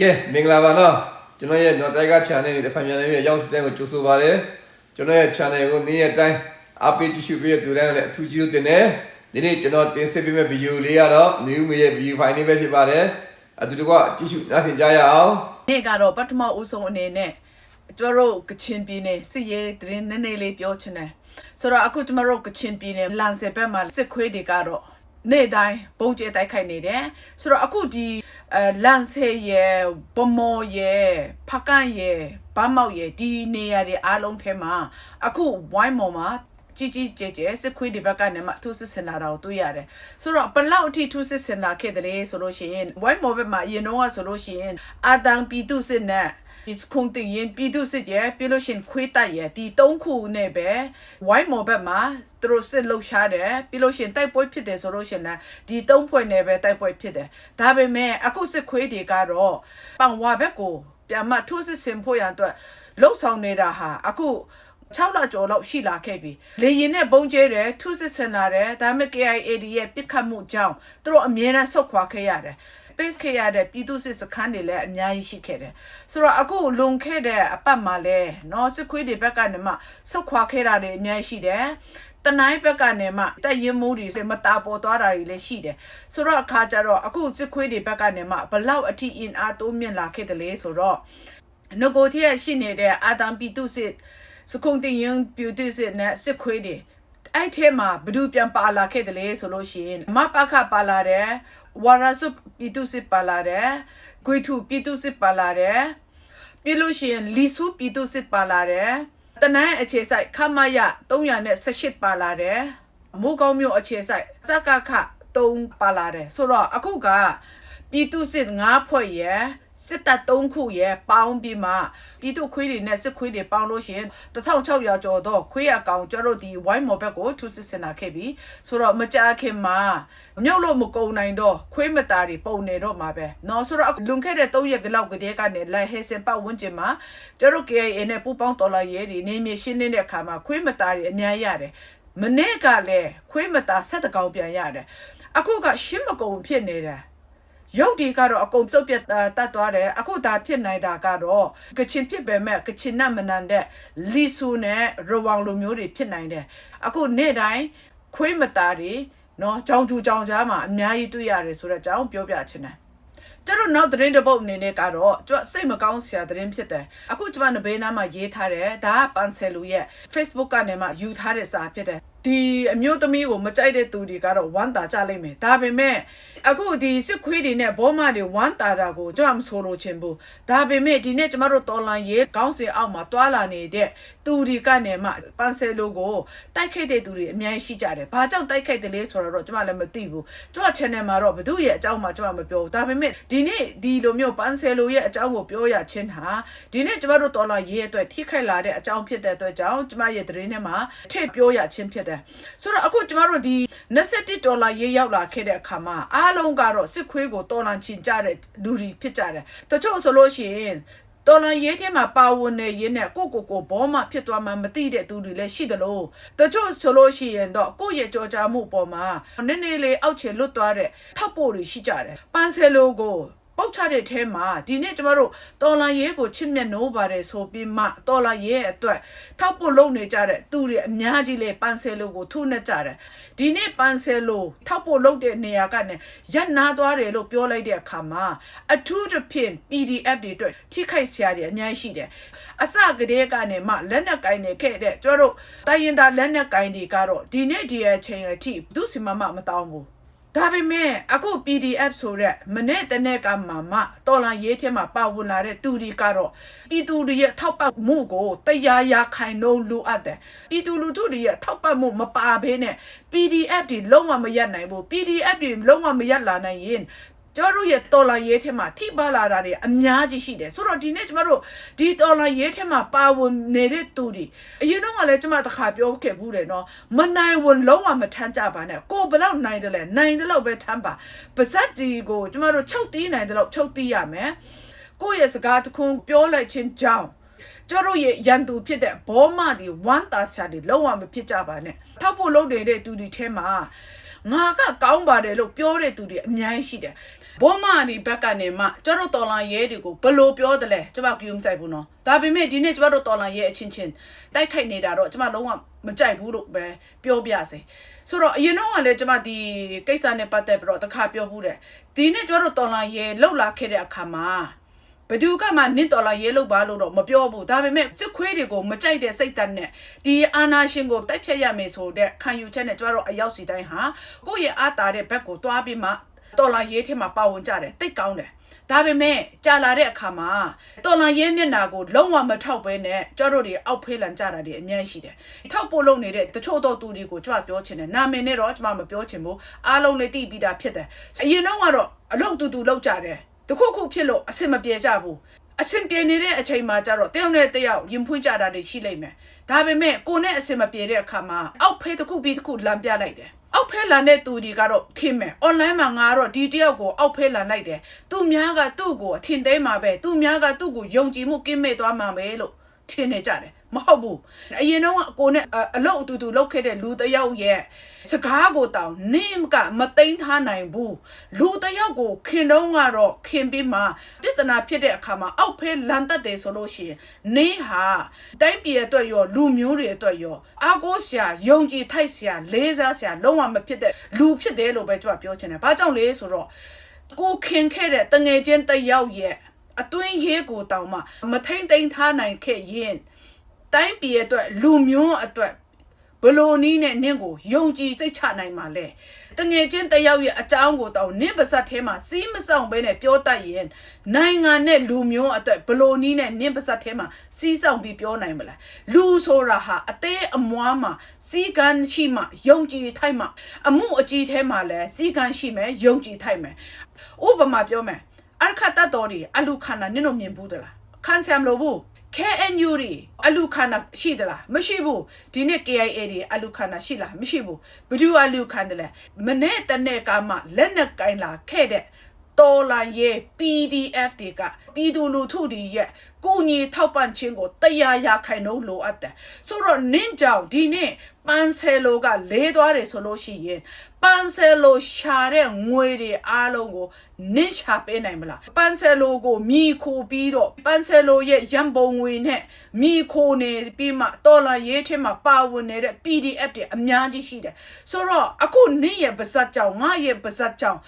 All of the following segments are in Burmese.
ကဲမင်္ဂလာပါနော်ကျွန်တော်ရဲ့နော်တိုက်က channel နဲ့တစ်ဖန်ပြန်နေပြီးရောက်တဲ့ကိုကြိုဆိုပါရစေကျွန်တော်ရဲ့ channel ကိုနေ့ရက်တိုင်းအားပေးကြည့်ရှုပေးတဲ့သူတိုင်းလည်းအထူးကျေးဇူးတင်တယ်ဒီနေ့ကျွန်တော်တင်ဆက်ပေးမယ့်ဗီဒီယိုလေးကတော့ new မရဲ့ view file လေးပဲဖြစ်ပါတယ်အတူတကွကြည့်ရှုနားဆင်ကြရအောင်နေ့ကတော့ပထမဦးဆုံးအနေနဲ့ကျမတို့ကချင်ပြည်နယ်စစ်ရေးသတင်းနည်းနည်းလေးပြောချင်တယ်ဆိုတော့အခုကျမတို့ကချင်ပြည်နယ်လန်ဆယ်ဘက်မှာစစ်ခွေးတွေကတော့ နေ့တိုင်းပုံကျဲတိုက်ခိုက်နေတယ်ဆိုတော့အခုဒီအဲလန်ဆယ်ရဲ့ဗမော်ရဲ့ဖကန်ရဲ့ဘာမောက်ရဲ့ဒီနေရာတွေအားလုံးထဲမှာအခုဝိုင်းမော်မှာကြီးကြီးကျယ်ကျယ်စစ်ခွေးတွေဘက်ကနေမှသူစစ်စင်လာတာကိုတွေ့ရတယ်ဆိုတော့ဘလောက်အထိသူစစ်စင်လာခဲ့တယ်ဆိုလို့ရှိရင်ဝိုင်းမော်ဘက်မှာအရင်တော့ကဆိုလို့ရှိရင်အာတန်ပီတုစစ်နဲ့ ဒီစခုန်တင်ရင်ပြည်သူစစ်ရဲ့ပြီးလို့ရှရင်ခွေးတိုက်ရဲ့ဒီ၃ခုနဲ့ပဲဝိုင်းမော်ဘက်မှာသူတို့စစ်လှုပ်ရှားတယ်ပြီးလို့ရှရင်တိုက်ပွဲဖြစ်တယ်ဆိုလို့ရှရင်လည်းဒီ၃ဖွဲ့နဲ့ပဲတိုက်ပွဲဖြစ်တယ်ဒါပေမဲ့အခုစစ်ခွေးတွေကတော့ပန်ဝါဘက်ကိုပြန်မထိုးစစ်ဆင်ဖို့ရန်အတွက်လှုပ်ဆောင်နေတာဟာအခု6လကျော်လောက်ရှိလာခဲ့ပြီလေရင်နဲ့ပုံကျဲတယ်ထုစစ်ဆင်လာတယ်ဒါပေမဲ့ KIAD ရဲ့ပြစ်ခတ်မှုကြောင့်သူတို့အမြဲတမ်းဆုတ်ခွာခဲ့ရတယ် ပေးခဲ့ရတဲ့ပြည်သူစစ်စခန်းတွေလည်းအများကြီးရှိခဲ့တယ်ဆိုတော့အခုလွန်ခဲ့တဲ့အပတ်မှာလဲเนาะစစ်ခွေးတွေဘက်ကနေမှဆုတ်ခွာခဲ့တာတွေအများကြီးရှိတယ်တနိုင်းဘက်ကနေမှတက်ရင်မိုးတွေမတာပေါ်သွားတာတွေလည်းရှိတယ်ဆိုတော့အခါကျတော့အခုစစ်ခွေးတွေဘက်ကနေမှဘလောက်အထိအင်အားတိုးမြင့်လာခဲ့တယ်လဲဆိုတော့ငကိုတီးရရှိနေတဲ့အာတံပြည်သူစစ်စကုံတင်ရင်ပြည်သူစစ်နဲ့စစ်ခွေးတွေအဲ့ထဲမှာဘဒူပြန်ပါလာခဲ့တယ်လေဆိုလို့ရှိရင်မပခပါလာတယ် ဝါရစုပြည်သူစစ်ပါလာတယ်ဂွေထုပြည်သူစစ်ပါလာတယ်ပြီးလို့ရှိရင်လီဆူပြည်သူစစ်ပါလာတယ်တနန်းအခြေဆိုင်ခမရ318ပါလာတယ်မိုးကောင်းမျိုးအခြေဆိုင်စကခ3ပါလာတယ်ဆိုတော့အခုကပြည်သူစစ်9ဖွဲ့ရယ် စစ်တပ်3ခုရဲ့ပေါင်းပြီးမှပြည်သူခွေးတွေနဲ့စစ်ခွေးတွေပေါင်းလို့ရှိရင်1600ကျော်တော့ခွေးအကောင်ကျတော့ဒီဝိုင်းမော်ဘက်ကိုထူစစ်စင်တာခဲ့ပြီဆိုတော့မကြခင်မှာမြုပ်လို့မကုံနိုင်တော့ခွေးမသားတွေပုံနေတော့မှာပဲเนาะဆိုတော့လွန်ခဲ့တဲ့3ရက်ကလောက်ကတည်းကနေလိုက်ဟဲစင်ပတ်ဝန်းကျင်မှာကျတော့ KIA နဲ့ပူပေါင်းတော်လာရဲတွေနေမြေရှင်းနေတဲ့အခါမှာခွေးမသားတွေအများကြီးရတယ်မနေ့ကလည်းခွေးမသားဆက်တကောင်ပြန်ရတယ်အခုကရှင်းမကုံဖြစ်နေတယ် ရုပ်ဒီကတော့အကုန်စုပ်ပြတ်တတ်သွားတယ်အခုဒါဖြစ်နေတာကတော့ကချင်ဖြစ်ပေမဲ့ကချင်နဲ့မနန်တဲ့လီဆူနဲ့ရဝေါင်လိုမျိုးတွေဖြစ်နိုင်တယ်အခုနေ့တိုင်းခွေးမသားတွေနော်ကြောင်ကျူကြောင်ကြားမှာအများကြီးတွေ့ရတယ်ဆိုတော့ကြောင်ပြောပြချင်တယ်ကျတော့နောက်သတင်းတစ်ပုတ်အနေနဲ့ကတော့ကျမစိတ်မကောင်းစရာသတင်းဖြစ်တယ်အခုကျမနဘေးနားမှာရေးထားတယ်ဒါကပန်ဆယ်လူရဲ့ Facebook ကနေမှယူထားတဲ့စာဖြစ်တယ် ဒီအမျိုးသမီးကိုမကြိုက်တဲ့သူတွေကတော့ဝမ်းသာကြလိမ့်မယ်ဒါပေမဲ့အခုဒီစစ်ခွေးတွေနဲ့ဘောမတွေဝမ်းသာတာကိုကြွမဆိုလို့ချင်းဘူးဒါပေမဲ့ဒီနေ့ကျမတို့တော်လန်ရေးကောင်းစင်အောက်မှာတွာလာနေတဲ့သူတွေကနေမှပန်ဆယ်လိုကိုတိုက်ခိုက်တဲ့သူတွေအများကြီးရှိကြတယ်ဘာကြောင့်တိုက်ခိုက်တယ်လဲဆိုတော့ကျမလည်းမသိဘူးကျမ channel မှာတော့ဘသူရဲ့အကြောင်းမှကျမမပြောဘူးဒါပေမဲ့ဒီနေ့ဒီလိုမျိုးပန်ဆယ်လိုရဲ့အကြောင်းကိုပြောရချင်းဟာဒီနေ့ကျမတို့တော်လန်ရေးအတွက်ထိခိုက်လာတဲ့အကြောင်းဖြစ်တဲ့အတွက်ကြောင့်ကျမရဲ့သတင်းထဲမှာထည့်ပြောရချင်းဖြစ်တယ်ဆိုတော့အခုကျမတို့ဒီ21ဒေါ်လာရေးရောက်လာခဲ့တဲ့အခါမှာအားလုံးကတော့စစ်ခွေးကိုတော်လန်ချင်ကြတဲ့လူတွေဖြစ်ကြတယ်တချို့ဆိုလို့ရှိရင်တော်လန်ရေးထဲမှာပါဝင်နေရင်းနဲ့ကိုကိုကိုဘောမှဖြစ်သွားမှမသိတဲ့သူတွေလည်းရှိတယ်လို့တချို့ဆိုလို့ရှိရင်တော့ကိုယ့်ရဲ့ကြော်ကြားမှုပေါ်မှာနည်းနည်းလေးအောက်ခြေလွတ်သွားတဲ့ထောက်ပို့တွေရှိကြတယ်ပန်းဆယ်လိုကို ပုတ်ချတဲ့အဲမှာဒီနေ့ကျမတို့တော်လာရဲကိုချစ်မြတ်နိုးပါတယ်ဆိုပြီးမှတော်လာရဲအတွက်ထောက်ဖို့လုပ်နေကြတဲ့သူတွေအများကြီးလေပန်ဆယ်လိုကိုထုနေကြတယ်ဒီနေ့ပန်ဆယ်လိုထောက်ဖို့လုပ်တဲ့နေရာကနေရက်နာသွားတယ်လို့ပြောလိုက်တဲ့အခါမှာအထူးသဖြင့် PDF တွေအတွက်ထိခိုက်စရာတွေအများကြီးရှိတယ်အစကတည်းကနေမှလက်နက်ကင်နေခဲ့တဲ့ကျတို့တိုင်းရင်သားလက်နက်ကင်တွေကတော့ဒီနေ့ဒီအချိန်အထိဘူးစီမမမတောင်းဘူး ဒါပေမဲ့အခု PDF ဆိုရက်မနေ့တနေ့ကမှမတော်လန်ရေးထဲမှာပါဝင်လာတဲ့တူဒီကတော့ပြည်သူတွေရဲ့ထောက်ပံ့မှုကိုတရားရခိုင်နှုန်းလိုအပ်တယ်ပြည်သူလူထုတွေရဲ့ထောက်ပံ့မှုမပါဘဲနဲ့ PDF တွေလုံးဝမရက်နိုင်ဘူး PDF တွေလုံးဝမရက်လာနိုင်ရင် ကျမတို့ရဲ့တော်လာရေးထဲမှာထိပါလာတာတွေအများကြီးရှိတယ်ဆိုတော့ဒီနေ့ကျမတို့ဒီတော်လာရေးထဲမှာပါဝင်နေတဲ့သူတွေအရင်တော့ကလည်းကျမတစ်ခါပြောခဲ့ဘူးတယ်နော်မနိုင်ဝင်လုံးဝမထမ်းကြပါနဲ့ကိုဘယ်လောက်နိုင်တယ်လဲနိုင်တယ်လို့ပဲထမ်းပါပါဇက်တီကိုကျမတို့ချုပ်တီးနိုင်တယ်လို့ချုပ်တီးရမယ်ကိုယ့်ရဲ့စကားတစ်ခုပြောလိုက်ခြင်းကြောင့်ကျတို့ရဲ့ရန်သူဖြစ်တဲ့ဘောမတွေဝမ်းသာရှာတွေလုံးဝမဖြစ်ကြပါနဲ့ထောက်ဖို့လုပ်နေတဲ့သူတွေထဲမှာငါကကောင်းပါတယ်လို့ပြောတဲ့သူတွေအများကြီးရှိတယ် ဘောမအနီဘက်ကနေမှကျတို့တော်လန်ရဲတွေကိုဘယ်လို့ပြောတယ်လဲကျမကယူမဆိုင်ဘူးနော်ဒါပေမဲ့ဒီနေ့ကျမတို့တော်လန်ရဲအချင်းချင်းတိုက်ခိုက်နေတာတော့ကျမလုံးဝမကြိုက်ဘူးလို့ပဲပြောပြစေဆိုတော့အရင်တော့ကလည်းကျမဒီကိစ္စနဲ့ပတ်သက်ပြီးတော့တစ်ခါပြောဘူးတယ်ဒီနေ့ကျမတို့တော်လန်ရဲလှုပ်လာခဲ့တဲ့အခါမှာဘယ်သူကမှနင့်တော်လာရဲလို့ပါလို့တော့မပြောဘူးဒါပေမဲ့စစ်ခွေးတွေကိုမကြိုက်တဲ့စိတ်ဓာတ်နဲ့ဒီအာနာရှင်ကိုတိုက်ဖြတ်ရမယ်ဆိုတဲ့ခံယူချက်နဲ့ကျမတို့အရောက်စီတိုင်းဟာကိုယ့်ရဲ့အားတာတဲ့ဘက်ကိုတွားပြီးမှ တော်လာရဲထဲမှာပါဝင်ကြတယ်တိတ်ကောင်းတယ်ဒါပေမဲ့ကြာလာတဲ့အခါမှာတော်လန်ရဲမျက်နာကိုလုံးဝမထောက်ပဲနဲ့ကြွတို့တွေအောက်ဖေးလန်ကြတာတွေအများကြီးရှိတယ်။ထောက်ပို့လုပ်နေတဲ့တချို့သောသူတွေကိုကြွပြောချင်တယ်။နာမည်နဲ့တော့ကျမမပြောချင်ဘူး။အားလုံးလည်းသိပြီးသားဖြစ်တယ်။အရင်တော့ကတော့အလုပ်တူတူလုပ်ကြတယ်။တခုခုဖြစ်လို့အဆင်မပြေကြဘူး။အဆင်ပြေနေတဲ့အချိန်မှာကျတော့တယောက်နဲ့တယောက်ရင်ဖွင့်ကြတာတွေရှိလိမ့်မယ်။ဒါပေမဲ့ကိုနဲ့အဆင်မပြေတဲ့အခါမှာအောက်ဖေးတစ်ခုပြီးတစ်ခုလမ်းပြလိုက်တယ်။ အောက်ဖဲလန်တဲ့သူတွေကတော့ခင်မယ်။ online မှာငါတော့ဒီတယောက်ကိုအောက်ဖဲလန်လိုက်တယ်။သူများကသူ့ကိုအထင်သေးမှာပဲ။သူများကသူ့ကိုယုံကြည်မှုကင်းမဲ့သွားမှာပဲလို့ထင်နေကြတယ်။ မဟုတ်ဘူး။အရင်တော့အကိုနဲ့အလုပ်အတူတူလုပ်ခဲ့တဲ့လူတယောက်ရဲ့စကားကိုတောင်နင်းကမသိမ်းထားနိုင်ဘူး။လူတယောက်ကိုခင်တော့ကတော့ခင်ပြီးမှပြဿနာဖြစ်တဲ့အခါမှာအောက်ဖဲလန်တတ်တယ်ဆိုလို့ရှိရင်နင်းဟာတိုင်းပြည်အတွက်ရောလူမျိုးတွေအတွက်ရောအာကိုဆရာယုံကြည်ထိုက်ဆရာလေးစားဆရာလုံးဝမဖြစ်တဲ့လူဖြစ်တယ်လို့ပဲကျွန်တော်ပြောချင်တယ်။ဘာကြောင့်လဲဆိုတော့ကိုခင်ခဲ့တဲ့တငယ်ချင်းတယောက်ရဲ့အတွင်းရေးကိုတောင်မှမထိမ့်သိမ်းထားနိုင်ခဲ့ရင် တိုင်းပြည်အတွက်လူမျိုးအတွက်ဘလို့နီးနဲ့နင့်ကိုယုံကြည်စိတ်ချနိုင်မှာလဲတငယ်ချင်းတယောက်ရဲ့အကြောင်းကိုတောင်နင့်ပါဇက်ထဲမှာစီးမဆောင်ဘဲနဲ့ပြောတတ်ရင်နိုင်ငံနဲ့လူမျိုးအတွက်ဘလို့နီးနဲ့နင့်ပါဇက်ထဲမှာစီးဆောင်ပြီးပြောနိုင်မလားလူဆိုတာဟာအသေးအမွားမှာစီကန်းရှိမှယုံကြည်ထိုက်မှအမှုအကြီးထဲမှာလည်းစီကန်းရှိမယ်ယုံကြည်ထိုက်မယ်ဥပမာပြောမယ်အခတ်တတ်တော်ဒီအလူခန္ဓာနင့်တို့မြင်ဘူးသလားခံဆမ်လို့ဘူး KNU တွေအလူခန္ဓာရှိသလားမရှိဘူးဒီနေ့ KIA တွေအလူခန္ဓာရှိလားမရှိဘူးဘယ်သူအလူခန္ဓာလဲမနေ့တနေ့ကမှလက်နဲ့ကင်လာခဲ့တဲ့တော်လာရဲ့ PDF တွေကပြည်သူလူထုတွေရဲ့ ကိုညီထောက်ပံ့ခြင်းကိုတရားရခိုင်နှုန်းလိုအပ်တယ်ဆိုတော့နင်းကြောင်ဒီနေ့ပန်းဆယ်လိုကလေးသွားတယ်ဆိုလို့ရှိရင်ပန်းဆယ်လိုရှာတဲ့ငွေတွေအားလုံးကိုနင်းရှာပေးနိုင်မလားပန်းဆယ်လိုကိုမြီခိုပြီးတော့ပန်းဆယ်လိုရဲ့ရန်ပုံငွေနဲ့မြီခိုနေပြီးမှတော်လာရေးထဲမှာပါဝင်နေတဲ့ PDF တွေအများကြီးရှိတယ်ဆိုတော့အခုနင်းရဲ့ပါဇက်ကြောင့်ငါရဲ့ပါဇက်ကြောင့်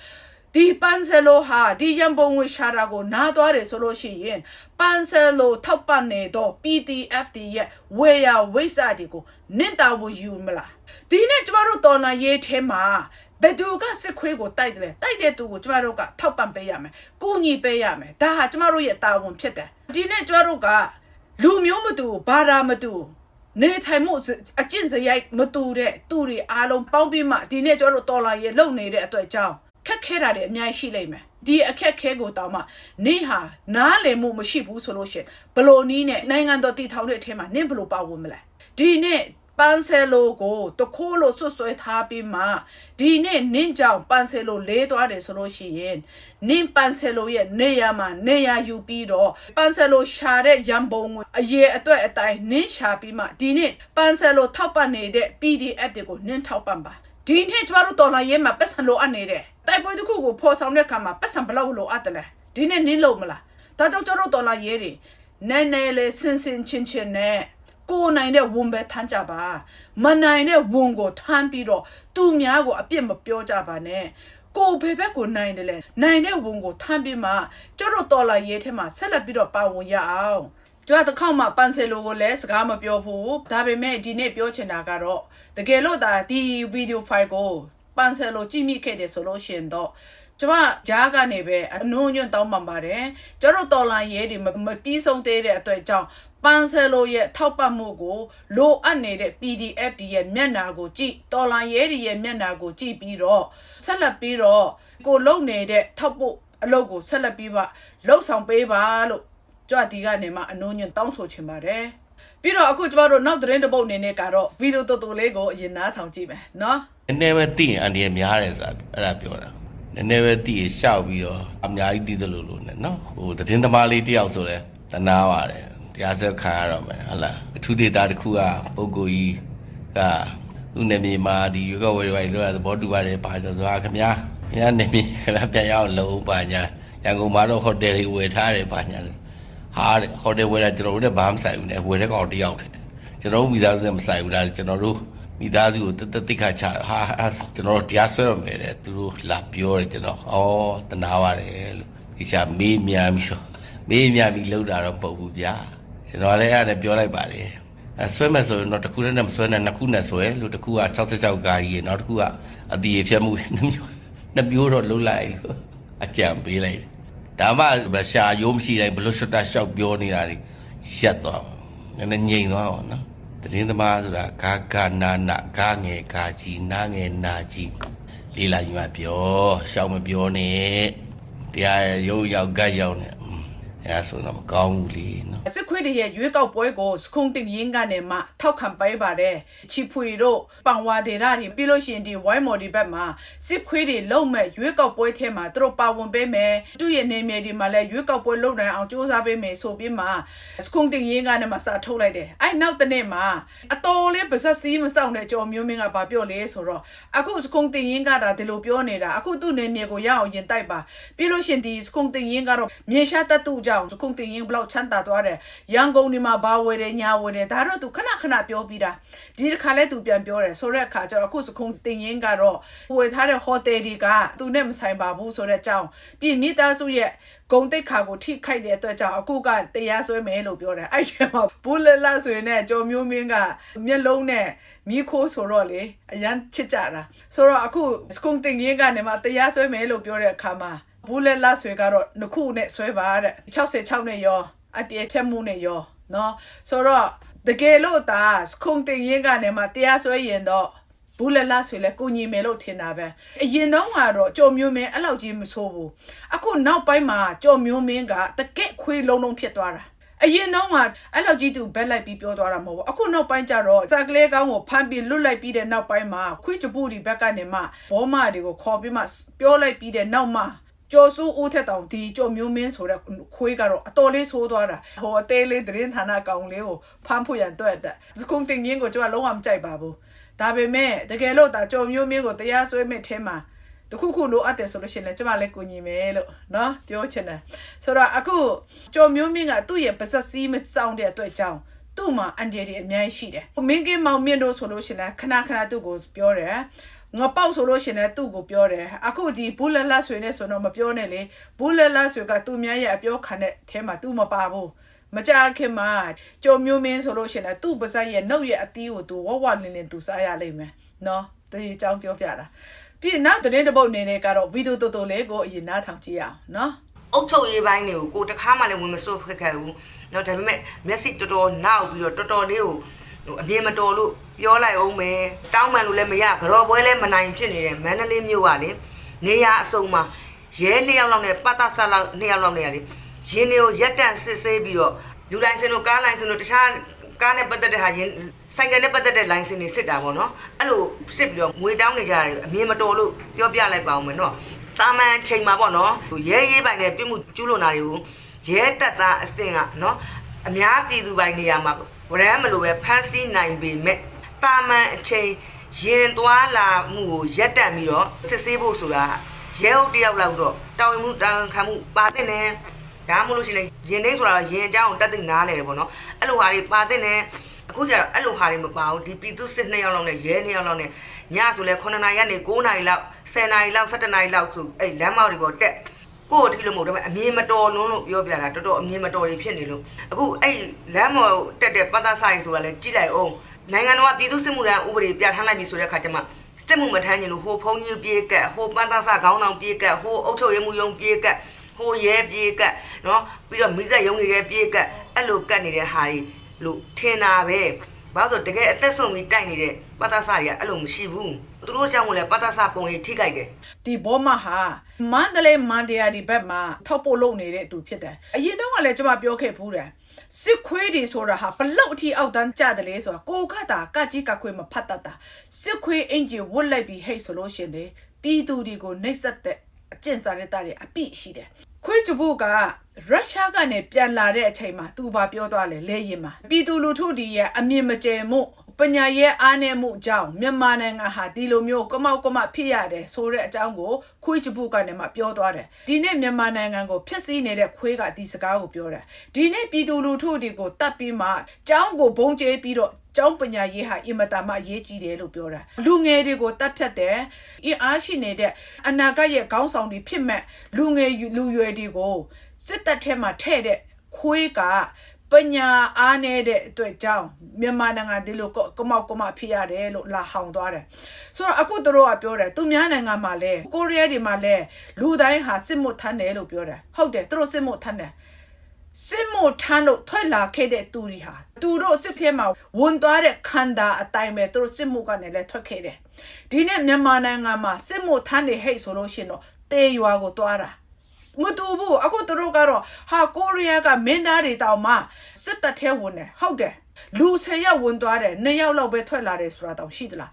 ဒီပန်ဆယ်လိုဟာဒီရန်ပုံငွေရှာတာကိုနားသွားတယ်ဆိုလို့ရှိရင်ပန်ဆယ်လိုထောက်ပံ့နေတော့ PDF တွေရဲ့ဝေယဝိစာတွေကိုနင့်တာဘူးယူမလားဒီနေ့ကျမတို့တော်နာရေးထဲမှာဘယ်သူကစစ်ခွေးကိုတိုက်တယ်လဲတိုက်တဲ့သူကိုကျမတို့ကထောက်ပံ့ပေးရမယ်ကုညီပေးရမယ်ဒါဟာကျမတို့ရဲ့တာဝန်ဖြစ်တယ်ဒီနေ့ကျမတို့ကလူမျိုးမတူဘာသာမတူနေထိုင်မှုအကျင့်စရိုက်မတူတဲ့သူတွေအားလုံးပေါင်းပြီးမှဒီနေ့ကျမတို့တော်လာရေးလုံနေတဲ့အတွက်ကြောင့် ခက်ခဲတာတွေအများကြီးရှိလိမ့်မယ်ဒီအခက်ခဲကိုတောင်မှနေဟာနားလည်မှုမရှိဘူးဆိုလို့ရှိရင်ဘလို့နီးနဲ့နိုင်ငံတော်တည်ထောင်တဲ့အထက်မှာနင့်ဘလို့ပါဝင်မလဲဒီနေ့ပန်ဆယ်လိုကိုတခိုးလို့ဆွတ်ဆွဲထားပြီးမှဒီနေ့နင့်ကြောင့်ပန်ဆယ်လိုလေးသွားတယ်ဆိုလို့ရှိရင်နင့်ပန်ဆယ်လိုရဲ့နေရမှာနေရယူပြီးတော့ပန်ဆယ်လိုရှာတဲ့ရန်ပုံငွေအရေးအတွက်အတိုင်းနင့်ရှာပြီးမှဒီနေ့ပန်ဆယ်လိုထောက်ပံ့နေတဲ့ PDF တွေကိုနင့်ထောက်ပံ့ပါဒီနေ့ကျမတို့တော်လာရဲမှာပတ်စံလိုအပ်နေတယ် တိုက်ပွဲတစ်ခုကိုဖော်ဆောင်တဲ့အခါမှာပတ်စံဘလောက်လိုအပ်တယ်လဲဒီနေ့နင်းလို့မလားဒါကြောင့်ကျမတို့တော်လာရဲတွေနဲနဲလေးစင်စင်ချင်းချင်းနဲ့ကိုနိုင်တဲ့ဝန်ပဲထမ်းကြပါမနိုင်တဲ့ဝန်ကိုထမ်းပြီးတော့သူများကိုအပြစ်မပြောကြပါနဲ့ကိုဘယ်ဘက်ကိုနိုင်တယ်လဲနိုင်တဲ့ဝန်ကိုထမ်းပြီးမှကျတို့တော်လာရဲထဲမှာဆက်လက်ပြီးတော့ပါဝင်ရအောင်ကျွတ်တစ်ခေါက်မှပန်ဆယ်လိုကိုလည်းစကားမပြောဘူးဒါပေမဲ့ဒီနေ့ပြောချင်တာကတော့တကယ်လို့ဒါဒီဗီဒီယိုဖိုင်ကို ပန်ဆယ်လိုကြည့်မိခဲ့တယ်ဆိုလို့ရှိရင်တော့ကျမဂျားကနေပဲအနှုံညွန့်တောင်းပန်ပါတယ်ကျတို့တော်လိုင်းရဲတွေမပြီးဆုံးသေးတဲ့အတွက်ကြောင့်ပန်ဆယ်လိုရဲ့ထောက်ပံ့မှုကိုလိုအပ်နေတဲ့ PDF တွေရဲ့မျက်နှာကိုကြည့်တော်လိုင်းရဲတွေရဲ့မျက်နှာကိုကြည့်ပြီးတော့ဆက်လက်ပြီးတော့ကိုလုံနေတဲ့ထောက်ဖို့အလုပ်ကိုဆက်လက်ပြီးပါလှုပ်ဆောင်ပေးပါလို့ကြွဒီကနေမှအနှုံညွန့်တောင်းဆိုချင်ပါတယ် ပြီးတော့အခုကျမတို့နောက်သတင်းတစ်ပုတ်အနေနဲ့ကတော့ဗီဒီယိုတော်တော်လေးကိုအရင်နားထောင်ကြည့်မယ်နော်နည်းနည်းပဲသိရင်အန်ဒီရများတယ်ဆိုတာအဲ့ဒါပြောတာနည်းနည်းပဲသိရင်ရှောက်ပြီးတော့အများကြီးသိသလိုလိုနဲ့နော်ဟိုသတင်းသမားလေးတယောက်ဆိုလဲတနာပါတယ်တရားစွဲခံရတော့မယ်ဟုတ်လားအထူးဒေတာတစ်ခုကပုဂ္ဂိုလ်ကြီးကသူ့နေမြေမှာဒီရွေးကောက်ဝယ်တွေလောက်သဘောတူပါတယ်ပါဆိုတော့ခင်ဗျာရနေပြီခဏပြန်ရအောင်လုံးပါညာရန်ကုန်မှာတော့ဟိုတယ်တွေဝယ်ထားတယ်ပါညာ ဟာတဲ့ဟိုတယ်ဝယ်တာကျွန်တော်တို့လည်းဘာမှမဆိုင်ဘူးနဲ့ဝယ်တဲ့ကောင်တယောက်တည်းကျွန်တော်တို့မိသားစုနဲ့မဆိုင်ဘူးလားကျွန်တော်တို့မိသားစုကိုတသက်တိခါချဟာဟာကျွန်တော်တို့တရားစွဲရမယ်တဲ့သူတို့လာပြောတယ်ကျွန်တော်ဩတနာပါတယ်လို့ဒီချာမေးမြန်းပြီးတော့မေးမြန်းပြီးလောက်တာတော့မဟုတ်ဘူးဗျာကျွန်တော်လည်းအဲ့ဒါပြောလိုက်ပါတယ်အဲဆွဲမယ်ဆိုရင်တော့တစ်ခုနဲ့မဆွဲနဲ့နှစ်ခုနဲ့ဆွဲလို့တစ်ခုက66ကာကြီးနောက်တစ်ခုကအတီးဖြတ်မှုနှစ်မျိုးနှစ်မျိုးတော့လုံးလိုက်လို့အကြံပေးလိုက်တယ် ဒါမှဗရှာရိုးမရှိတိုင်းဘလို့ရှတ်တာရှောက်ပြောနေတာတွေရက်သွားနည်းနည်းငြိမ်သွားအောင်နော်တရင်သမားဆိုတာဂါဂနာနာဂါငယ်ဂါကြီးနာငယ်နာကြီးလေးလာကြီးမှပြောရှောက်မပြောနဲ့တရားရုပ်ရောက်ဂတ်ရောက်နေ อืมအဲဒါဆိုတော့မကောင်းဘူးလေနော်စစ်ခွေးတွေရဲ့ရွေးကောက်ပွဲကိုစခုံတင်ရင်းကနေမှထောက်ခံပေးပါတယ်ချီဖွေတို့ပန်ဝါဒေတာတွေပြီးလို့ရှိရင်ဒီဝိုင်းမော်ဒီဘက်မှာစစ်ခွေးတွေလုံမဲ့ရွေးကောက်ပွဲထဲမှာသူတို့ပါဝင်ပေးမယ်သူ့ရဲ့နေမြေဒီမှာလည်းရွေးကောက်ပွဲလုပ်နိုင်အောင်စူးစမ်းပေးမယ်ဆိုပြီးမှစခုံတင်ရင်းကနေမှစာထုတ်လိုက်တယ်အဲ့နောက်တစ်နေ့မှာအတော်လေးပါဇက်စီးမစောင့်တဲ့ကြော်မျိုးမင်းကဘာပြောလဲဆိုတော့အခုစခုံတင်ရင်းကဒါဒီလိုပြောနေတာအခုသူ့နေမြေကိုရအောင်ရင်တိုက်ပါပြီးလို့ရှိရင်ဒီစခုံတင်ရင်းကတော့မြေရှားတတူကြောင့်စခုံတင်ရင်းဘလောက်ချမ်းသာသွားတယ်ရန်ကုန်ဒီမှာဘာဝယ်တယ်ညာဝယ်တယ်ဒါတော့သူခဏခဏပြောပြီးတာဒီတစ်ခါလဲသူပြန်ပြောတယ်ဆိုတဲ့အခါကျတော့အခုစခုံတင်ရင်းကတော့ဝယ်ထားတဲ့ဟိုတယ်တွေကသူနဲ့မဆိုင်ပါဘူးဆိုတဲ့အကြောင်းပြီးမိသားစုရဲ့ဂုံတိတ်ခါကိုထိခိုက်တဲ့အတွက်ကြောင့်အခုကတရားစွဲမယ်လို့ပြောတယ်အဲ့ဒီမှာဘူးလလဆိုရင်လည်းကြော်မျိုးမင်းကမျက်လုံးနဲ့မိခိုးဆိုတော့လေအရန်ချစ်ကြတာဆိုတော့အခုစကုံတင်ရင်းကနေမှတရားစွဲမယ်လို့ပြောတဲ့အခါမှာ ဘူးလလဆွေကတော့နှစ်ခုနဲ့ဆွဲပါတဲ့66နဲ့ရောအတည်းဖြတ်မှုနဲ့ရောနော်ဆိုတော့တကယ်လို့ဒါစကုံတင်ရင်းကနေမှတရားစွဲရင်တော့ဘူးလက်လားဆိုလဲကိုညီမယ်လို့ထင်တာပဲအရင်တော့ကတော့ကြော်မျိုးမင်းအဲ့လောက်ကြီးမဆိုးဘူးအခုနောက်ပိုင်းမှာကြော်မျိုးမင်းကတကက်ခွေးလုံးလုံးဖြစ်သွားတာအရင်တော့ကအဲ့လောက်ကြီးသူဘက်လိုက်ပြီးပြောသွားတာမဟုတ်ဘူးအခုနောက်ပိုင်းကျတော့စကလေးကောင်းကိုဖမ်းပြီးလွတ်လိုက်ပြီးတဲ့နောက်ပိုင်းမှာခွေးချပူဒီဘက်ကနေမှဘောမတွေကိုခေါ်ပြီးမှပြောလိုက်ပြီးတဲ့နောက်မှာ ကျော်စုဦးထက်တောင်ဒီကျော်မျိုးမင်းဆိုတဲ့ခွေးကတော့အတော်လေးဆိုးသွားတာဟိုအသေးလေးသတင်းဌာနကောင်လေးကိုဖမ်းဖို့ရန်တွေ့တဲ့စကုံတင်ရင်းကိုကျွန်တော်လုံးဝမကြိုက်ပါဘူးဒါပေမဲ့တကယ်လို့ဒါကျော်မျိုးမင်းကိုတရားစွဲမဲ့ထဲမှာတခုခုလိုအပ်တယ်ဆိုလို့ရှိရင်လည်းကျမလည်းကိုညီမယ်လို့နော်ပြောချင်တယ်ဆိုတော့အခုကျော်မျိုးမင်းကသူ့ရဲ့ပါဇက်စီးမဆောင်တဲ့အတွက်ကြောင့်သူ့မှာအန်ဒီတွေအများကြီးရှိတယ်။မင်းကင်းမောင်မြင့်တို့ဆိုလို့ရှိရင်ခဏခဏသူ့ကိုပြောတယ် ငါပေါက်ဆိုလို့ရှင်လည်းသူ့ကိုပြောတယ်အခုဒီဘူးလက်လက်ဆွေနဲ့ဆိုတော့မပြောနဲ့လေဘူးလက်လက်ဆွေကသူ့များရဲ့အပြောခံတဲ့အဲမှာသူ့မပါဘူးမကြခင်မှာကြုံမျိုးမင်းဆိုလို့ရှင်လည်းသူ့ပါဇက်ရဲ့နှုတ်ရဲ့အတီးကိုသူဝဝလင်းလင်းသူစားရလိမ့်မယ်နော်ဒီအကြောင်းပြောပြတာပြီးနောက်သတင်းတစ်ပုတ်အနေနဲ့ကတော့ဗီဒီယိုတော်တော်လေးကိုအရင်နားထောင်ကြည့်အောင်နော် အုတ်ချုပ်ရေးပိုင်းတွေကိုကိုတခါမှလည်းဝင်မစိုးဖက်ခဲ့ဘူးเนาะဒါပေမဲ့မျက်စိတော်တော်နောက်ပြီးတော့တော်တော်လေးကို ဟိုအမြင်မတော်လို့ပြောလိုက်အောင်မယ်တောင်းမှန်လို့လည်းမရကြော်ပွဲလည်းမနိုင်ဖြစ်နေတယ်မန္တလေးမြို့ကလေနေရအစုံမှာရဲနှစ်ယောက်လောက်နဲ့ပတ်သက်ဆက်လောက်နှစ်ယောက်လောက်နဲ့ကလေရင်းတွေကိုရက်တန့်စစ်ဆေးပြီးတော့လူတိုင်းစင်တို့ကားလိုင်းစင်တို့တခြားကားနဲ့ပတ်သက်တဲ့ဟာရင်းဆိုင်ကယ်နဲ့ပတ်သက်တဲ့ line စင်တွေစစ်တာပေါ့နော်အဲ့လိုစစ်ပြီးတော့ငွေတောင်းနေကြတယ်အမြင်မတော်လို့ပြောပြလိုက်ပါအောင်မယ်နော်တာမန်ချိန်မှာပေါ့နော်ရဲရေးပိုင်နဲ့ပြစ်မှုကျူးလွန်တာတွေကိုရဲတက်သားအဆင့်ကနော်အများပြည်သူပိုင်နေရာမှာ ဝရမ်းမလို့ပဲဖမ်းဆီးနိုင်ပေမဲ့တာမန်အချိန်ရင်သွားလာမှုကိုရက်တက်ပြီးတော့စစ်ဆေးဖို့ဆိုတာရဲဟုတ်တယောက်လောက်တော့တောင်းရင်မှုတောင်းခံမှုပါတဲ့နဲ့ဒါမှမဟုတ်လို့ရှိရင်ရင်နှိမ့်ဆိုတာရင်အကြောင်းကိုတက်သိနားလဲတယ်ပေါ့နော်အဲ့လိုဟာတွေပါတဲ့နဲ့အခုကျတော့အဲ့လိုဟာတွေမပါဘူးဒီပြည်သူစစ်2ယောက်လောက်နဲ့ရဲ2ယောက်လောက်နဲ့ညဆိုလဲ9နာရီကနေ9နာရီလောက်10နာရီလောက်17နာရီလောက်ဆိုအဲ့လမ်းမောက်တွေပေါ်တက် ကိုယ့်အထီလို့မဟုတ်တော့အမြင်မတော်လုံးလို့ပြောပြတာတော်တော်အမြင်မတော်တွေဖြစ်နေလို့အခုအဲ့လမ်းမော်တက်တဲ့ပတ်သက်ဆိုင်ဆိုတာလဲကြည့်လိုက်အောင်နိုင်ငံတော်ကပြည်သူစစ်မှုထမ်းဥပဒေပြဋ္ဌာန်းလိုက်ပြီဆိုတဲ့အခါကျမှစစ်မှုမထမ်းခြင်းလို့ဟိုဖုံကြီးပြေးကက်ဟိုပန်းသားစခေါင်းဆောင်ပြေးကက်ဟိုအုတ်ချုပ်ရမှုယုံပြေးကက်ဟိုရဲပြေးကက်နော်ပြီးတော့မိသက်ယုံနေတဲ့ပြေးကက်အဲ့လိုကတ်နေတဲ့ဟာကြီးလို့ထင်တာပဲ ဘာလို့ဆိုတကယ်အသက်ဆုံးပြီးတိုက်နေတဲ့ပတ်သက်စာတွေကအဲ့လိုမရှိဘူးသူတို့ကြောင့်မို့လဲပတ်သက်စာပုံရိပ်ထိကြိုက်တယ်ဒီဘောမဟာမန္တလေးမန္တရာဒီဘက်မှာထောက်ပို့လုပ်နေတဲ့သူဖြစ်တယ်အရင်တော့ကလည်းကျွန်မပြောခဲ့ဘူးတယ်စစ်ခွေးတွေဆိုတာဟာဘလောက်အထိအောက်တန်းကြတယ်လဲဆိုတာကိုခတ်တာကကြီးကခွေးမဖတ်တတ်တာစစ်ခွေးအင်ဂျီဝတ်လိုက်ပြီးဟိတ်ဆိုလို့ရှင်လေပြည်သူတွေကိုနှိပ်စက်တဲ့အကျင့်စာရတာတွေအပိရှိတယ် ခွေးကျဖို့ကရုရှားကနေပြန်လာတဲ့အချိန်မှာသူဘာပြောသွားလဲလဲရင်မှာပြည်သူလူထုဒီရဲ့အမြင်မကျယ်မှုပညာရဲ့အားနည်းမှုအကြောင်းမြန်မာနိုင်ငံဟာဒီလိုမျိုးကမောက်ကမဖြစ်ရတယ်ဆိုတဲ့အကြောင်းကိုခွေးချပုကနေမှပြောသွားတယ်ဒီနေ့မြန်မာနိုင်ငံကိုဖျက်ဆီးနေတဲ့ခွေးကဒီစကားကိုပြောတယ်ဒီနေ့ပြည်သူလူထုတွေကိုတတ်ပြီးမှကျောင်းကိုဘုံကျဲပြီးတော့ ကျောင်းပညာရေးဟာအင်မတန်မှအရေးကြီးတယ်လို့ပြောတာလူငယ်တွေကိုတတ်ဖြတ်တယ်အင်အားရှိနေတဲ့အနာဂတ်ရဲ့ခေါင်းဆောင်တွေဖြစ်မဲ့လူငယ်လူရွယ်တွေကိုစစ်တပ်ထဲမှာထဲ့တဲ့ခွေးကပညာအားနေတဲ့အတွက်ကြောင့်မြန်မာနိုင်ငံဒီလိုကမောက်ကမဖြစ်ရတယ်လို့လာဟောင်သွားတယ်ဆိုတော့အခုတို့ကပြောတယ်သူများနိုင်ငံမှာလဲကိုရီးယားတွေမှာလဲလူတိုင်းဟာစစ်မှုထမ်းတယ်လို့ပြောတယ်ဟုတ်တယ်သူတို့စစ်မှုထမ်းတယ် စစ်မို့ထမ်းလို့ထွက်လာခဲ့တဲ့သူတွေဟာသူတို့စစ်ထဲမှာဝန်သွားတဲ့ခန္ဓာအတိုင်းပဲသူတို့စစ်မှုကနေလည်းထွက်ခဲ့တယ်ဒီနေ့မြန်မာနိုင်ငံမှာစစ်မှုထမ်းတွေဟိတ်ဆိုလို့ရှိရင်တော့တေရွာကိုသွားတာမတူဘူးအခုသူတို့ကတော့ဟာကိုရီးယားကမင်းသားတွေတောင်မှစစ်တပ်ထဲဝင်တယ်ဟုတ်တယ်လူ10ယောက်ဝင်သွားတယ်2ယောက်လောက်ပဲထွက်လာတယ်ဆိုတာတောင်ရှိသလား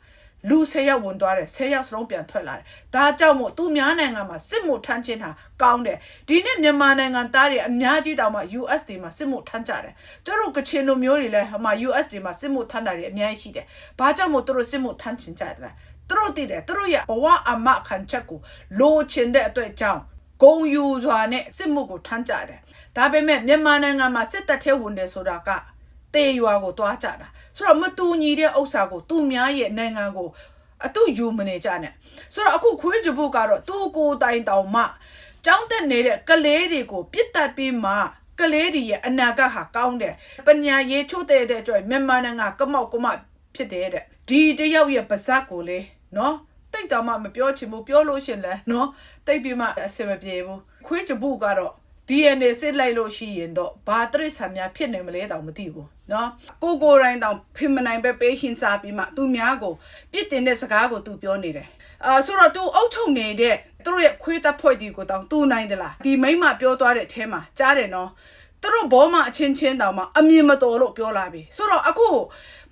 လူ10ယောက်ဝင်သွားတယ်10ယောက်စလုံးပြန်ထွက်လာတယ်ဒါကြောင့်မို့သူများနိုင်ငံမှာစစ်မှုထမ်းခြင်းဟာကောင်းတယ်ဒီနေ့မြန်မာနိုင်ငံသားတွေအများကြီးတောင်မှ US တွေမှာစစ်မှုထမ်းကြတယ်ကျတို့ကချင်လူမျိုးတွေလည်းဟိုမှာ US တွေမှာစစ်မှုထမ်းတာတွေအများကြီးရှိတယ်ဘာကြောင့်မို့သူတို့စစ်မှုထမ်းချင်ကြတယ်လဲသူတို့တည်တယ်သူတို့ရဲ့ဘဝအမခံချက်ကိုလိုချင်တဲ့အတွက်ကြောင့်ဂုံယူစွာနဲ့စစ်မှုကိုထမ်းကြတယ်ဒါပေမဲ့မြန်မာနိုင်ငံမှာစစ်တပ်ထဲဝင်တယ်ဆိုတာက တေရွာကိုတွားကြတာဆိုတော့မတူညီတဲ့ဥစ္စာကိုသူများရဲ့နိုင်ငံကိုအတူယူမနေကြနဲ့ဆိုတော့အခုခွေးကြဖို့ကတော့သူ့ကိုယ်တိုင်တောင်မှကြောင်းတက်နေတဲ့ကလေးတွေကိုပြစ်တက်ပြီးမှကလေးတွေရဲ့အနာဂတ်ဟာကောင်းတယ်ပညာရေးချို့တဲ့တဲ့အတွက်မြန်မာနိုင်ငံကမောက်ကမဖြစ်တယ်တဲ့ဒီတယောက်ရဲ့ပါဇက်ကိုလေနော်တိတ်တော်မှမပြောချင်ဘူးပြောလို့ရှရင်လဲနော်တိတ်ပြီးမှအဆင်မပြေဘူးခွေးကြဖို့ကတော့ DNA စစ်လိုက်လို့ရှိရင်တော့ဘာတရစ္ဆာန်များဖြစ်နေမလဲတောင်မသိဘူးเนาะကိုကိုယ်တိုင်းတောင်ဖင်မနိုင်ပဲပေးဟင်စားပြီးမှသူများကိုပြစ်တင်တဲ့စကားကိုသူပြောနေတယ်အာဆိုတော့သူအုတ်ချုံနေတဲ့သူတို့ရဲ့ခွေးတပ်ဖွဲ့ဒီကိုတောင်သူနိုင်သလားဒီမိမပြောသွားတဲ့အထဲမှာကြားတယ်နော်သူတို့ဘောမအချင်းချင်းတောင်မှအမြင်မတော်လို့ပြောလာပြီဆိုတော့အခု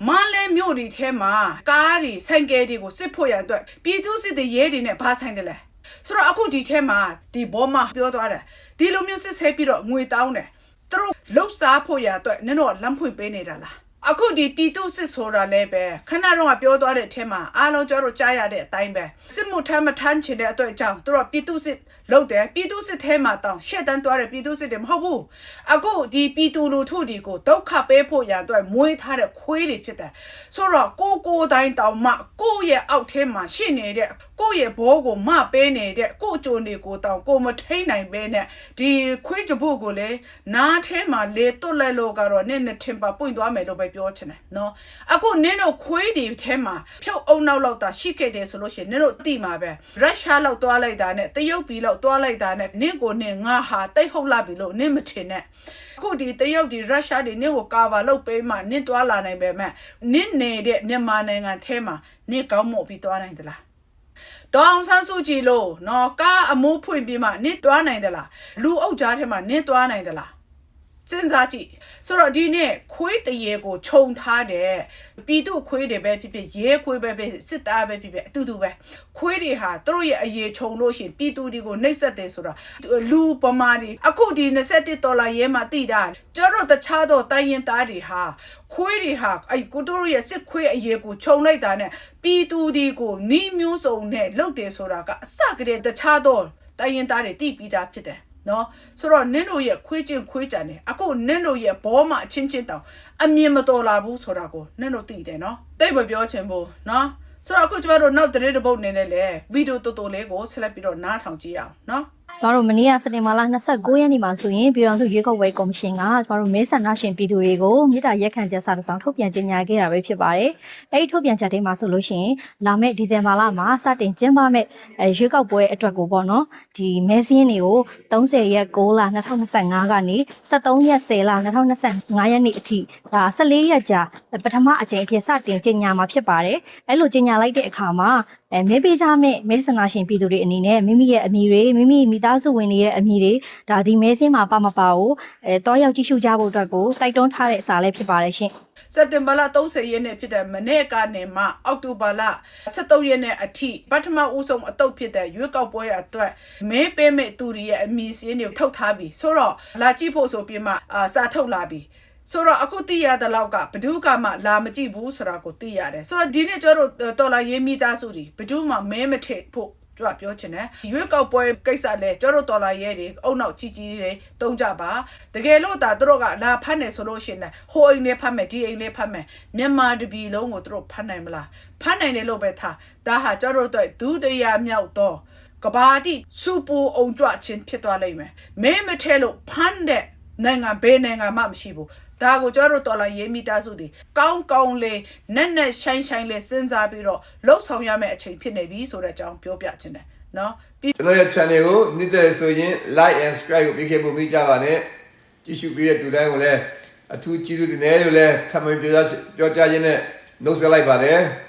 မန်းလဲမြို့ဒီထဲမှာကားတွေဆိုင်ကယ်တွေကိုစစ်ဖို့ရန်အတွက်ပြည်သူစစ်တွေရဲတွေနဲ့ဘာဆိုင်တယ်လဲ ဆိုတော့အခုဒီထဲမှာဒီဘောမပြောသွားတယ်ဒီလိုမျိုးစစ်ဆဲပြီးတော့ငွေတောင်းတယ်သူတို့လှုပ်ရှားဖို့ရအတွက်နင်တို့ကလမ်းဖွင့်ပေးနေတာလားအခုဒီပြည်သူစစ်ဆိုတာလည်းပဲခဏတော့ကပြောသွားတဲ့အထက်မှာအားလုံးကျွန်တော်တို့ကြားရတဲ့အတိုင်းပဲစစ်မှုထမ်းမထမ်းချင်တဲ့အတွက်ကြောင့်သူတို့ကပြည်သူစစ်လုပ်တယ်ပြည်သူစစ်ထဲမှာတောင်ရှက်တန်းသွားတဲ့ပြည်သူစစ်တွေမဟုတ်ဘူးအခုဒီပြည်သူလူထုတွေကိုဒုက္ခပေးဖို့ရအတွက်မွေးထားတဲ့ခွေးတွေဖြစ်တယ်ဆိုတော့ကိုကိုတိုင်းတောင်မှကိုယ့်ရဲ့အောက်ထဲမှာရှိနေတဲ့ ကိုယ့်ရဲ့ဘောကိုမပေးနေတဲ့ကိုယ့်ကြုံတွေကိုတောင်ကိုမထိန်နိုင်ပဲနဲ့ဒီခွေးကြဖို့ကိုလေနားထဲမှာလေတွတ်လိုက်လို့ကတော့နင့်နဲ့ထင်ပါပွင့်သွားမယ်လို့ပဲပြောချင်တယ်နော်အခုနင့်တို့ခွေးတွေထဲမှာဖြုတ်အုံနောက်လောက်တာရှိခဲ့တယ်ဆိုလို့ရှိရင်နင့်တို့သိမှာပဲရုရှားလောက်သွားလိုက်တာနဲ့တရုတ်ပြည်လောက်သွားလိုက်တာနဲ့နင့်ကိုနင့်ငါဟာတိတ်ဟုတ်လာပြီလို့နင့်မထင်နဲ့အခုဒီတရုတ်ဒီရုရှားတွေနင့်ကိုကာဗာလုပ်ပေးမှနင့်သွားလာနိုင်ပေမဲ့နင့်နေတဲ့မြန်မာနိုင်ငံထဲမှာနင့်ကောင်းမို့ပြီးသွားနိုင်သလား တောင်ဆန်းစုကြည်လို့နော်ကားအမိုးဖွင့်ပြီးမှနင့်သွားနိုင်သလားလူအုပ်ကြားထဲမှာနင့်သွားနိုင်သလား စဉ်းစားကြည့်ဆိုတော့ဒီနေ့ခွေးတရေကိုခြုံထားတယ်ပြည်သူခွေးတွေပဲဖြစ်ဖြစ်ရဲခွေးပဲဖြစ်ဖြစ်စစ်သားပဲဖြစ်ဖြစ်အတူတူပဲခွေးတွေဟာသူတို့ရဲ့အရေးခြုံလို့ရှရင်ပြည်သူတွေကိုနှိပ်စက်တယ်ဆိုတာလူပမာတွေအခုဒီ21ဒေါ်လာရဲမှာတိတာကျတော့တခြားသောတိုင်းရင်သားတွေဟာခွေးတွေဟာအဲ့ကိုတို့ရဲ့စစ်ခွေးအရေးကိုခြုံလိုက်တာနဲ့ပြည်သူတွေကိုနီးမျိုးစုံနဲ့လုပ်တယ်ဆိုတာကအစကတည်းကတခြားသောတိုင်းရင်သားတွေတိပြီးသားဖြစ်တယ် နော်ဆိုတော့နင်းတို့ရဲ့ခွေးချင်းခွေးကြံတယ်အခုနင်းတို့ရဲ့ဘောမအချင်းချင်းတောင်အမြင်မတော်လာဘူးဆိုတာကိုနင်းတို့သိတယ်နော်တိတ်မပြောချင်ဘူးနော်ဆိုတော့အခုကျမတို့နောက်တရေတစ်ပုတ်နေနဲ့လေဗီဒီယိုတော်တော်လေးကိုဆက်လက်ပြီးတော့နားထောင်ကြည့်အောင်နော် ကျမတို့မနေ့ကစက်တင်ဘာလ29ရက်နေ့မှာဆိုရင်ပြည်တော်စုရွေးကောက်ပွဲကော်မရှင်ကကျမတို့မဲဆန္ဒရှင်ပြည်သူတွေကိုမြေတားရက်ခံချက်စာတစ်စောင်ထုတ်ပြန်ကြေညာခဲ့တာပဲဖြစ်ပါတယ်။အဲဒီထုတ်ပြန်ချက်တွေမှာဆိုလို့ရှိရင်လာမယ့်ဒီဇင်ဘာလမှာစတင်ကျင်းပမယ့်အဲရွေးကောက်ပွဲအတွက်ကိုပေါ့နော်ဒီမဲစင်းတွေကို30ရက်6လ2025ကနေ73ရက်10လ2025ရက်နေ့အထိဒါ14ရက်ကြာပထမအကြိမ်အဖြစ်စတင်ကြေညာမှာဖြစ်ပါတယ်။အဲလိုကြေညာလိုက်တဲ့အခါမှာအဲမဲပေးကြမဲ့မဲဆန္ဒရှင်ပြည်သူတွေအနေနဲ့မိမိရဲ့အမည်တွေမိမိမိသားစုဝင်တွေရဲ့အမည်တွေဒါဒီမဲစင်းမှာပါမပါကိုအဲတောရောက်ကြည့်ရှုကြဖို့အတွက်ကိုတိုက်တွန်းထားတဲ့စာလေးဖြစ်ပါတယ်ရှင်စက်တင်ဘာလ30ရက်နေ့ဖြစ်တဲ့မနေ့ကနေမှအောက်တိုဘာလ23ရက်နေ့အထိပထမဦးဆုံးအတုပ်ဖြစ်တဲ့ရွေးကောက်ပွဲအတွက်မဲပေးမဲ့သူတွေရဲ့အမည်စင်းတွေထုတ်ထားပြီဆိုတော့လာကြည့်ဖို့ဆိုပြီးမှအာစာထုတ်လာပြီ ဆိုတော့အခုသိရတဲ့လောက်ကဘဒုကမှလာမကြည့်ဘူးဆိုတာကိုသိရတယ်ဆိုတော့ဒီနေ့ကျတော့တော်လာရေးမိသားစုတွေဘဒုမှမဲမထည့်ဖို့ကြွပြောချင်တယ်ရွေးကောက်ပွဲကိစ္စလဲကျတော့တော်လာရဲတွေအုံနောက်ကြီးကြီးတွေတုံးကြပါတကယ်လို့ဒါတို့ကလာဖတ်နေဆိုလို့ရှိရင်ဟိုအိမ်နဲ့ဖတ်မယ်ဒီအိမ်နဲ့ဖတ်မယ်မြန်မာတပြည်လုံးကိုတို့ဖတ်နိုင်မလားဖတ်နိုင်တယ်လို့ပဲထားဒါဟာကျတော့တော့ဒုတိယမြောက်တော့ကဘာတိစူပူအောင်ကြွချင်းဖြစ်သွားလိမ့်မယ်မဲမထဲလို့ဖမ်းတဲ့နိုင်ငံဘယ်နိုင်ငံမှမရှိဘူး ဒါကိုကျွန်တော်တို့တော်လာရေးမိသားစုတွေကောင်းကောင်းလေးနက်နက်ရှိုင်းရှိုင်းလေးစဉ်းစားပြီးတော့လှုပ်ဆောင်ရမယ့်အချိန်ဖြစ်နေပြီဆိုတဲ့အကြောင်းပြောပြချင်တယ်နော်ပြီးကျွန်တော်ရဲ့ channel ကိုနေ့တဲ့ဆိုရင် like and subscribe ကိုပေးခဲ့ဖို့မိကြပါနဲ့ကြည့်ရှုပေးတဲ့သူတိုင်းကိုလည်းအထူးကျေးဇူးတင်တယ်လို့လည်းထပ်မံပြောကြပြောကြရင်းနဲ့နှုတ်ဆက်လိုက်ပါတယ်